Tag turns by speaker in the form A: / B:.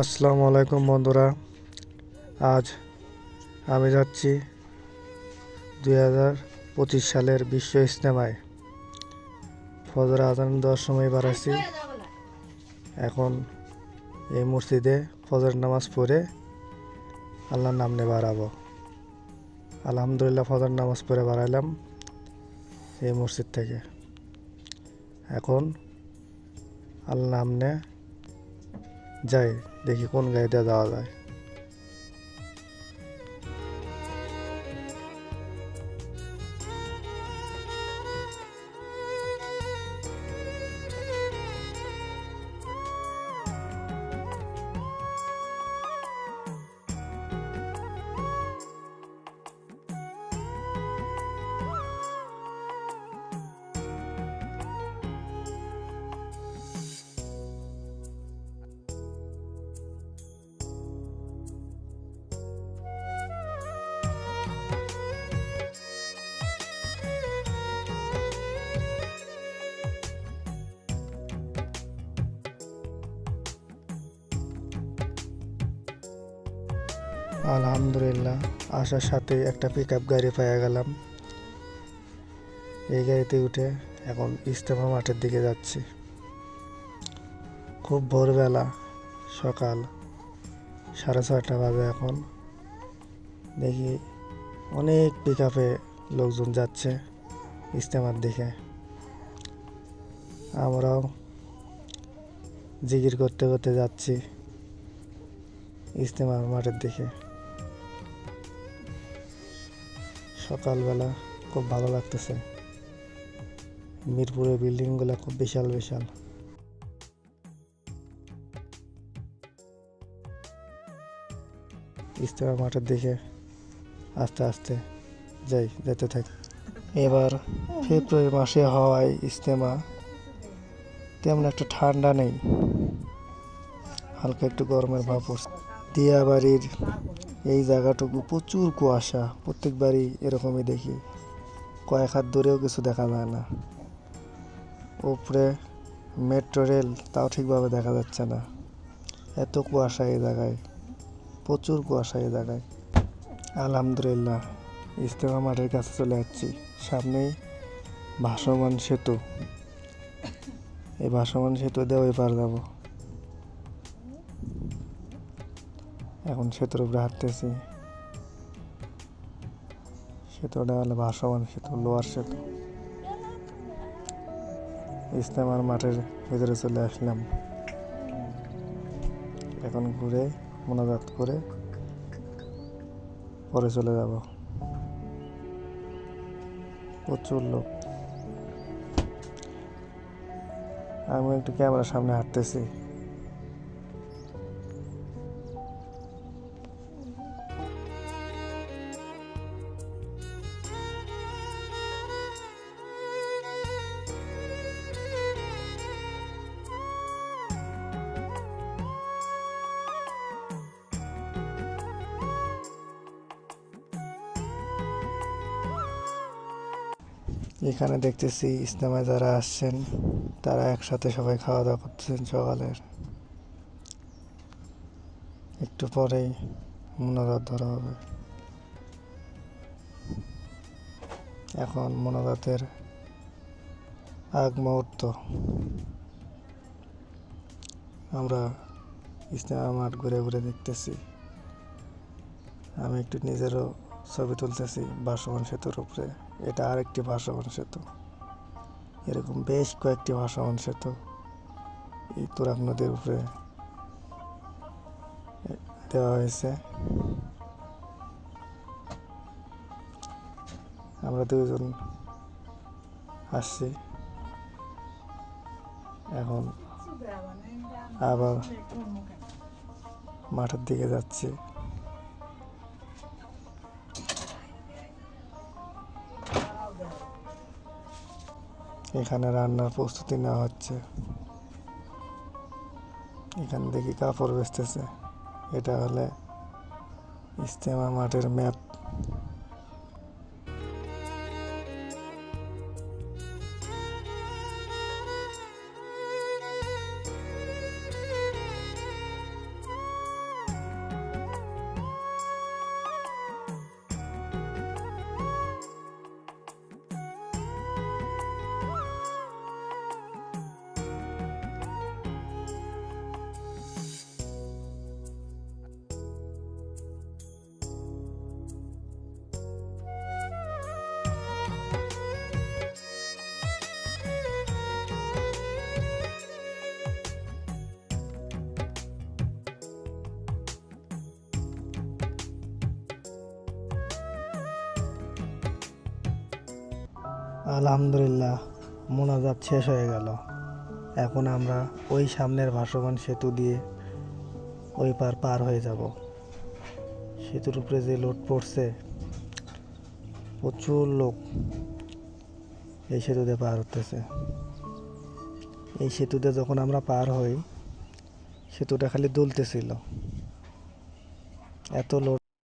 A: আসসালামু আলাইকুম বন্ধুরা। আজ আমি যাচ্ছি দুই হাজার পঁচিশ সালের বিশ্ব ইজতেমায়। ফজর আজান দেওয়ার সময় বাড়াচ্ছি এখন এই মসজিদে ফজর নামাজ পড়ে আল্লাহর নাম নিয়ে বাড়াবো। আলহামদুলিল্লাহ ফজর নামাজ পড়ে বাড়াইলাম এই মসজিদ থেকে। এখন আল্লাহ নাম নিয়ে যাই দেখি কোন গাড়িতে যাওয়া যায় আলহামদুলিল্লাহ, আসার সাথে একটা পিক আপ গাড়ি পেয়ে গেলাম। এই গাড়িতে উঠে এখন ইস্তেমা মাঠের দিকে যাচ্ছি। খুব ভোরবেলা, সকাল সাড়ে ছয়টা বাজে এখন। দেখি অনেক পিক আপে লোকজন যাচ্ছে ইস্তেমার দিকে। আমরাও জিগির করতে করতে যাচ্ছি ইস্তেমার মাঠের দিকে। সকালবেলা খুব ভালো লাগতেছে। মিরপুরের বিল্ডিংগুলো খুব বিশাল বিশাল। ইস্তেমা মাঠের দিকে আস্তে আস্তে যাই, যেতে থাকি। এবার ফেব্রুয়ারি মাসে হওয়ায় ইস্তেমা তেমন একটা ঠান্ডা নেই। হালকা একটু গরমের ভাব পড়ছে। দিয়াবাড়ির এই জায়গাটুকু প্রচুর কুয়াশা। প্রত্যেকবারই এরকমই দেখি। কয়েক হাত দূরেও কিছু দেখা যায় না। উপরে মেট্রো রেল, তাও ঠিকভাবে দেখা যাচ্ছে না। এত কুয়াশা এই জায়গায়। প্রচুর কুয়াশা এই জায়গায়। আলহামদুলিল্লাহ ইস্তেমা মাঠের কাছে চলে যাচ্ছি। সামনেই ভাসমান সেতু। এই ভাসমান সেতু দিয়ে ওই পার যাব। এখন সেতুর উপরে হাঁটতেছি। সেতুটা হলো ভাসমান সেতু লোয়ার সেতু ইস্তেমার মাঠের ভিতরে চলে আসলাম। এখন ঘুরে মোনাজাত করে পরে চলে যাব। প্রচুর লোক। আমি একটু ক্যামেরার সামনে হাঁটতেছি। এখানে দেখতেছি ইসলামে যারা আসছেন, তারা একসাথে সবাই খাওয়া দাওয়া করতেছেন সকালের একটু পরেই মোনাজাত ধরা হবে। এখন মোনাজাতের আগ মুহূর্ত। আমরা ইসলামা মাঠ ঘুরে ঘুরে দেখতেছি। আমি একটু নিজেরও ছবি তুলতেছি ভাসমান সেতুর উপরে। এটা আরেকটি ভাসমান সেতু এরকম বেশ কয়েকটি ভাসমান সেতু এই তুরাগ নদীর উপরে দেওয়া হয়েছে। আমরা দুজন আসছি। এখন আবার মাঠের দিকে যাচ্ছি। এখানে রান্নার প্রস্তুতি নেওয়া হচ্ছে। এখানে দেখি কাপড় বেচতেছে। এটা হলে ইস্তেমা মাঠের ম্যাপ। আলহামদুলিল্লাহ, মোনাজাত শেষ হয়ে গেল। এখন আমরা ওই সামনের ভাসমান সেতু দিয়ে ওই পার পার হয়ে যাব। সেতুর উপরে যে লোড পড়ছে, প্রচুর লোক এই সেতুতে পার হতেছে। এই সেতুতে যখন আমরা পার হই, সেতুটা খালি দুলতেছিল। এত লোড